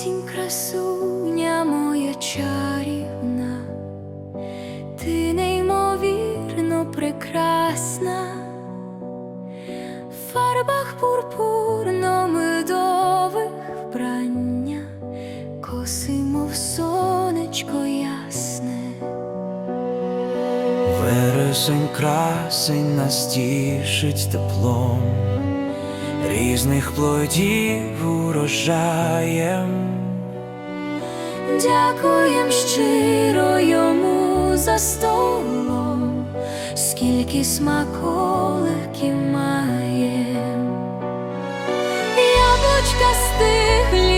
Осінь красуня моя чарівна, ти неймовірно прекрасна, в фарбах пурпурно медових вбрання, коси, мов сонечко ясне, вересень красень нас тішить теплом. Різних плодів урожаєм дякуєм щиро йому за столом, скільки смаколиків має, яблучка стихлі.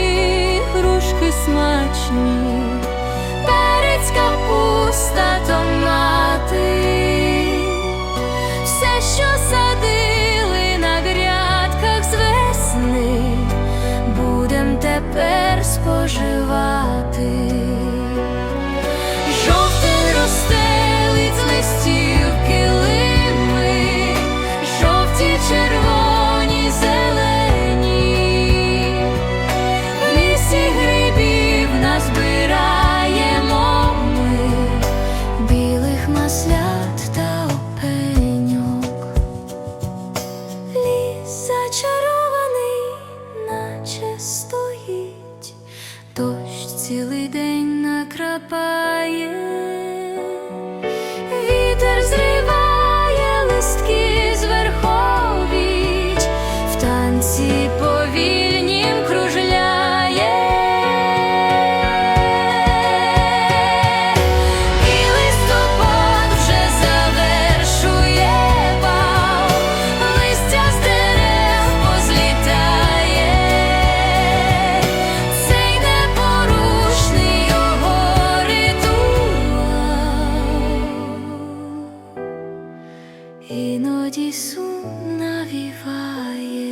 цілий день накрапає, вітер зриває. іноді сум навіває.